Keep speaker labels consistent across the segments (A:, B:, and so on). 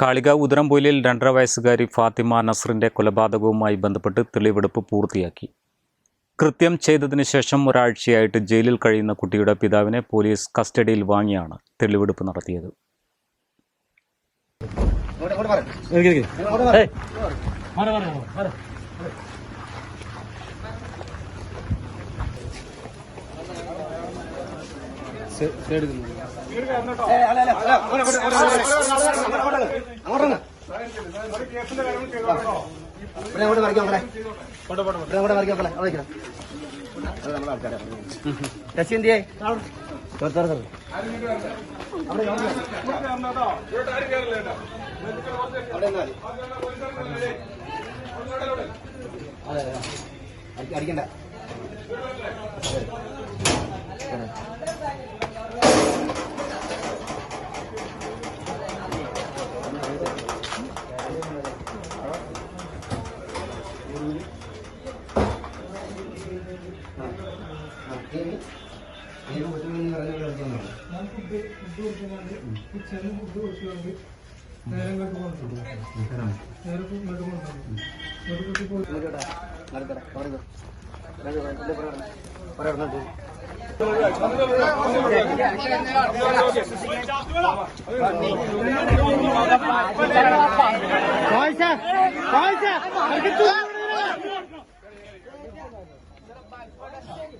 A: കാളിക ഉദരംപൊയിലിൽ രണ്ടര വയസ്സുകാരി ഫാത്തിമ നസറിന്റെ കൊലപാതകവുമായി ബന്ധപ്പെട്ട് തെളിവെടുപ്പ് പൂർത്തിയാക്കി. കൃത്യം ചെയ്തതിന് ശേഷം ഒരാഴ്ചയായിട്ട് ജയിലിൽ കഴിയുന്ന കുട്ടിയുടെ പിതാവിനെ പോലീസ് കസ്റ്റഡിയിൽ വാങ്ങിയാണ് തെളിവെടുപ്പ് നടത്തിയത്.
B: അങ്ങോട്ട് മറിക്കാം മക്കളെ അങ്ങോട്ട് ശശി എന്തിയേ തുറ തുറ തുറ അവിടെ അവിടെ നിന്നാ മതി. അതെ, അതെ. അടിക്ക- അടിക്കണ്ട നീയും കൊച്ചുമണിയും പറഞ്ഞ പോലെ കളിക്കാൻ
C: പൈസ പൈസ എനിക്ക് തിന്നൂടേനടാ. പൈസ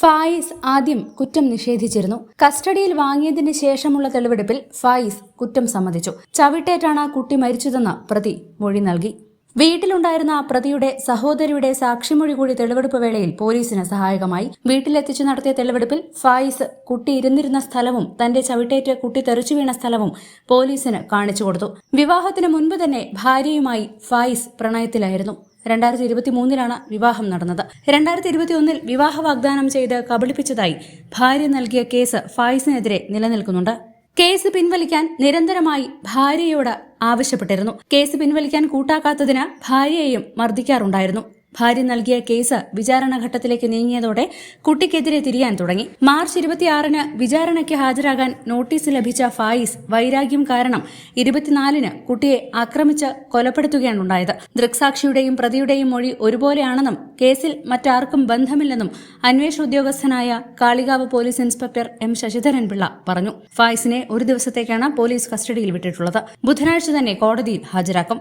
D: ഫായിസ് ആദ്യം കുറ്റം നിഷേധിച്ചിരുന്നു. കസ്റ്റഡിയിൽ വാങ്ങിയതിന് ശേഷമുള്ള തെളിവെടുപ്പിൽ ഫായിസ് കുറ്റം സമ്മതിച്ചു. ചവിട്ടേറ്റാണ് കുട്ടി മരിച്ചതെന്ന് പ്രതി മൊഴി നൽകി. വീട്ടിലുണ്ടായിരുന്ന പ്രതിയുടെ സഹോദരിയുടെ സാക്ഷിമൊഴി കൂടി തെളിവെടുപ്പ് വേളയിൽ പോലീസിന് സഹായകമായി വീട്ടിലെത്തിച്ചു നടത്തിയ തെളിവെടുപ്പിൽ ഫായിസ് കുട്ടി ഇരുന്നിരുന്ന സ്ഥലവും തന്റെ ചവിട്ടേറ്റ് കുട്ടി തെറിച്ചു വീണ സ്ഥലവും പോലീസിന് കാണിച്ചു കൊടുത്തു. വിവാഹത്തിന് മുൻപ് തന്നെ ഭാര്യയുമായി ഫായിസ് പ്രണയത്തിലായിരുന്നു. രണ്ടായിരത്തി ഇരുപത്തി മൂന്നിലാണ് വിവാഹം നടന്നത്. രണ്ടായിരത്തി ഇരുപത്തി ഒന്നിൽ വിവാഹ വാഗ്ദാനം ചെയ്ത് കബളിപ്പിച്ചതായി ഭാര്യ നൽകിയ കേസ് ഫായിസിനെതിരെ നിലനിൽക്കുന്നുണ്ട്. കേസ് പിൻവലിക്കാൻ നിരന്തരമായി ഭാര്യയോട് ആവശ്യപ്പെട്ടിരുന്നു. കേസ് പിൻവലിക്കാൻ കൂട്ടാക്കാത്തതിന് ഭാര്യയെയും മർദ്ദിക്കാറുണ്ടായിരുന്നു. ഭാര്യ നൽകിയ കേസ് വിചാരണഘട്ടത്തിലേക്ക് നീങ്ങിയതോടെ കുട്ടിക്കെതിരെ തിരിയാൻ തുടങ്ങി. മാർച്ച് ഇരുപത്തിയാറിന് വിചാരണയ്ക്ക് ഹാജരാകാൻ നോട്ടീസ് ലഭിച്ച ഫായിസ് വൈരാഗ്യം കാരണം ഇരുപത്തിനാലിന് കുട്ടിയെ ആക്രമിച്ച് കൊലപ്പെടുത്തുകയാണ് ഉണ്ടായത്. ദൃക്സാക്ഷിയുടെയും പ്രതിയുടെയും മൊഴി ഒരുപോലെയാണെന്നും കേസിൽ മറ്റാർക്കും ബന്ധമില്ലെന്നും അന്വേഷണ ഉദ്യോഗസ്ഥനായ Kalikavu police inspector M Sasidharan Pillai പറഞ്ഞു. ഫായിസിനെ ഒരു ദിവസത്തേക്കാണ് പോലീസ് കസ്റ്റഡിയിൽ വിട്ടിട്ടുള്ളത്. ബുധനാഴ്ച തന്നെ കോടതിയിൽ ഹാജരാക്കും.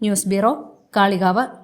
D: News bureau Kalikavu.